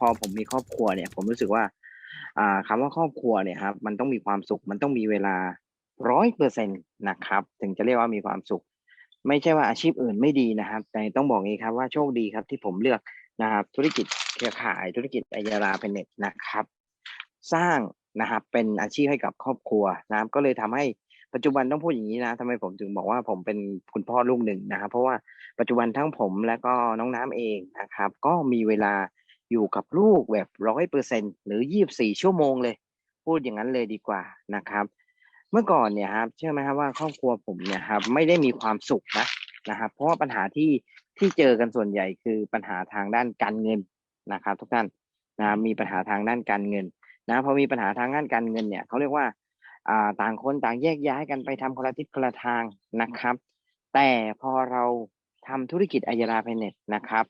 พอผมมีครอบครัวเนี่ย ผมรู้สึกว่า อ่าคำว่าครอบครัวเนี่ยครับ มันต้องมีความสุข มันต้องมีเวลาร้อยเปอร์เซ็นต์นะครับ ถึงจะเรียกว่ามีความสุข ไม่ใช่ว่าอาชีพอื่นไม่ดีนะครับ แต่ต้องบอกงี้ครับว่าโชคดีครับที่ผมเลือกนะครับ ธุรกิจเครือข่ายธุรกิจไอยาราเพนเน็ตนะครับ สร้างนะครับเป็นอาชีพให้กับครอบครัวนะครับ ก็เลยทำให้ปัจจุบันต้องพูดอย่างนี้นะทำไมผมถึงบอกว่าผมเป็นคุณพ่อลูกหนึ่งนะครับ เพราะว่าปัจจุบันทั้งผมและก็น้องน้ำเองนะครับ ก็มีเวลา อยู่กับลูกแบบร้อยเปอร์เซ็นหรือยี่บสี่ชั่วโมงเลย พูดอย่างนั้นเลยดีกว่านะครับ เมื่อก่อนเนี่ยครับ เชื่อไหมครับว่าครอบครัวผมเนี่ยครับ ไม่ได้มีความสุขนะนะครับ เพราะว่าปัญหาที่ที่เจอกันส่วนใหญ่คือปัญหาทางด้านการเงินนะครับ ทุกท่านนะมีปัญหาทางด้านการเงินนะพอมีปัญหาทางด้านการเงินเนี่ยเขาเรียกว่าต่างคนต่างแยกย้ายกันไปทำคนละทิศคนละทางนะครับ แต่พอเราทำธุรกิจอายราเพเน็ตนะครับ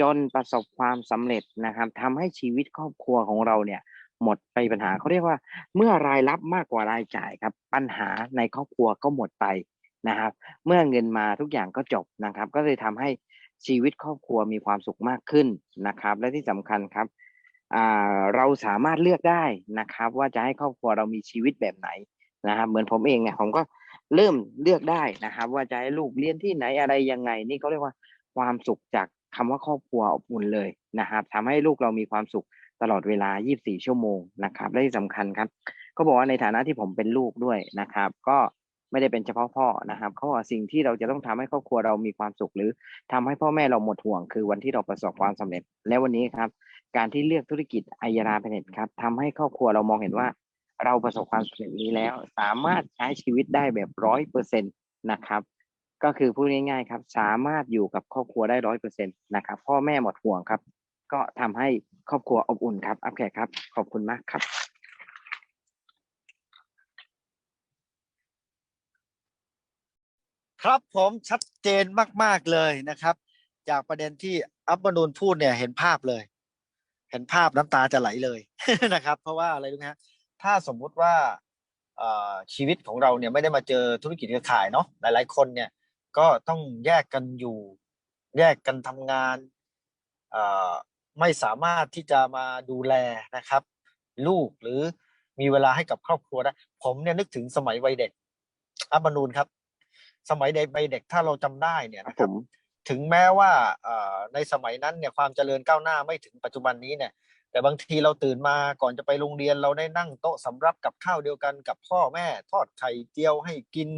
จนประสบความสำเร็จนะครับทำให้ชีวิตครอบครัวของเราเนี่ย หมดไปปัญหาเขาเรียกว่า เมื่อรายรับมากกว่ารายจ่ายครับ ปัญหาในครอบครัวก็หมดไปนะครับ เมื่อเงินมาทุกอย่างก็จบนะครับ ก็เลยทำให้ชีวิตครอบครัวมีความสุขมากขึ้นนะครับ และที่สำคัญครับเราสามารถเลือกได้นะครับ ว่าจะให้ครอบครัวเรามีชีวิตแบบไหนนะครับ เหมือนผมเองเนี่ยผมก็เริ่มเลือกได้นะครับ ว่าจะให้ลูกเรียนที่ไหนอะไรยังไง นี่เขาเรียกว่าความสุขจาก คำว่าครอบครัวอบอุ่นเลยนะครับทำให้ลูกเรามีความสุขตลอดเวลา 24 ชั่วโมงนะครับ และที่สำคัญครับ ก็บอกว่าในฐานะที่ผมเป็นลูกด้วยนะครับ ก็ไม่ได้เป็นเฉพาะพ่อนะครับเขาบอกสิ่งที่เราจะต้องทำให้ครอบครัวเรามีความสุข หรือทำให้พ่อแม่เราหมดห่วง คือวันที่เราประสบความสำเร็จ และวันนี้ครับ การที่เลือกธุรกิจไอยาราเพเน็ตครับทำให้ครอบครัวเรามองเห็นว่า เราประสบความสำเร็จนี้แล้ว สามารถใช้ชีวิตได้แบบร้อยเปอร์เซ็นตนะครับ ก็คือพูดง่ายๆครับ สามารถอยู่กับครอบครัวได้ร้อยเปอร์เซ็นตนะครับพ่อแม่หมดห่วงครับ ก็ทำให้ครอบครัวอบอุ่นครับอัพแขกครับ ขอบคุณมากครับ ครับผมชัดเจนมากๆเลยนะครับ จากประเด็นที่อัปมนูนพูดเนี่ยเห็นภาพเลย เห็นภาพน้ำตาจะไหลเลยนะครับ เพราะว่าอะไรรู้ไหมฮะถ้าสมมุติว่าเอ่อชีวิตของเราเนี่ยไม่ได้มาเจอธุรกิจเครือข่ายเนาะหลาย ๆ คนเนี่ย ก็ต้องแยกกันอยู่ แยกกันทำงานเอ่อไม่สามารถที่จะมาดูแลนะครับ ลูกหรือมีเวลาให้กับครอบครัวได้ผมเนี่ยนึกถึงสมัยวัยเด็กอัปมนูนครับ สมัยเด็กวัยเด็กถ้าเราจำได้เนี่ยนะคผรับมถึงแม้ว่าเอ่อในสมัยนั้นเนี่ยความเจริญก้าวหน้าไม่ถึงปัจจุบันนี้เนี่ย แต่บางทีเราตื่นมาก่อนจะไปโรงเรียนเราได้นั่งโต๊ะสำรับกับข้าวเดียวกันกับพ่อแม่ ทอดไข่เจียวให้กิน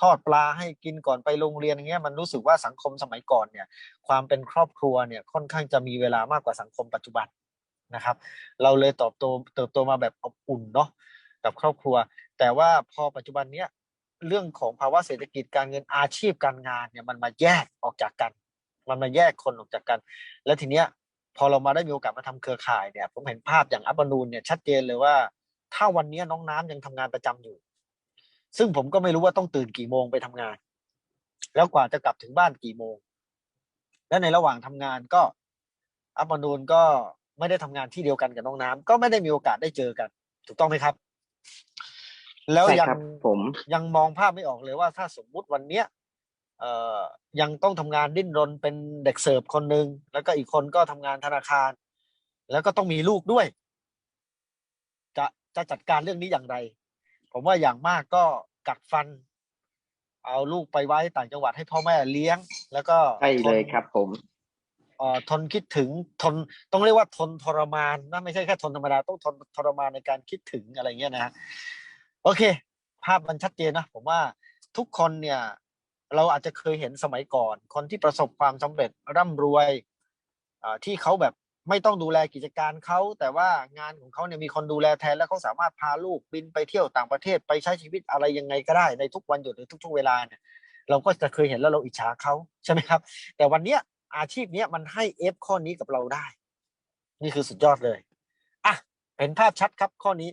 ทอดปลาให้กินก่อนไปโรงเรียนอย่างเงี้ยมันรู้สึกว่าสังคมสมัยก่อนเนี่ยความเป็นครอบครัวเนี่ยค่อนข้างจะมีเวลามากกว่าสังคมปัจจุบันนะครับ เราเลยติบโตเติบโตมาแบบอบอุ่นเนาะกับครอบครัว แต่ว่าพอปัจจุบันเนี้ยเรื่องของภาวะเศรษฐกิจการเงินอาชีพการงานเนี่ยมันมาแยกออกจากกัน มันมาแยกคนออกจากกัน แล้วทีเนี้ย พอเรามาได้มีโอกาสมาทำเครือข่ายเนี่ยผมเห็นภาพอย่างอัปปนูนเนี่ยชัดเจนเลยว่า ถ้าวันเนี้ยน้องน้ำยังทำงานประจำอยู่ ซึ่งผมก็ไม่รู้ว่าต้องตื่นกี่โมงไปทำงาน แล้วกว่าจะกลับถึงบ้านกี่โมง และในระหว่างทำงานก็ อัปปนูนก็ไม่ได้ทำงานที่เดียวกันกับน้องน้ำก็ไม่ได้มีโอกาสได้เจอกัน ถูกต้องไหมครับ แล้วใช่ยังครับผมยังมองภาพไม่ออกเลยว่าถ้าสมมุติวันเนี้ยเอ่อ ยังต้องทำงานดิ้นรนเป็นเด็กเสิร์ฟคนหนึ่งแล้วก็อีกคนก็ทำงานธนาคาร แล้วก็ต้องมีลูกด้วย จะจะจัดการเรื่องนี้อย่างไร ผมว่าอย่างมากก็กัดฟัน เอาลูกไปไว้ต่างจังหวัดให้พ่อแม่เลี้ยง แล้วก็ใช่เลยทนครับผมเอ่อทนคิดถึงทนต้องเรียกว่าทนทรมานนะไม่ใช่แค่ทนธรรมดาต้องทนทรมานในการคิดถึงอะไรเงี้ยนะฮะโอเค ภาพมันชัดเจนนะผมว่าทุกคนเนี่ย เราอาจจะเคยเห็นสมัยก่อน คนที่ประสบความสำเร็จร่ำรวยที่เขาแบบไม่ต้องดูแลกิจการเขาแต่ว่างานของเขาเนี่ยมีคนดูแลแทนแล้วเขาสามารถพาลูกบินไปเที่ยวต่างประเทศไปใช้ชีวิตอะไรยังไงก็ได้ในทุกวันหยุดหรือทุกๆเวลาเนี่ย เราก็จะเคยเห็นแล้วเราอิจฉาเขาใช่ไหมครับ แต่วันเนี้ยอาชีพเนี้ยมันให้เอฟข้อนี้กับเราได้ นี่คือสุดยอดเลยอะเห็นภาพชัดครับข้อนี้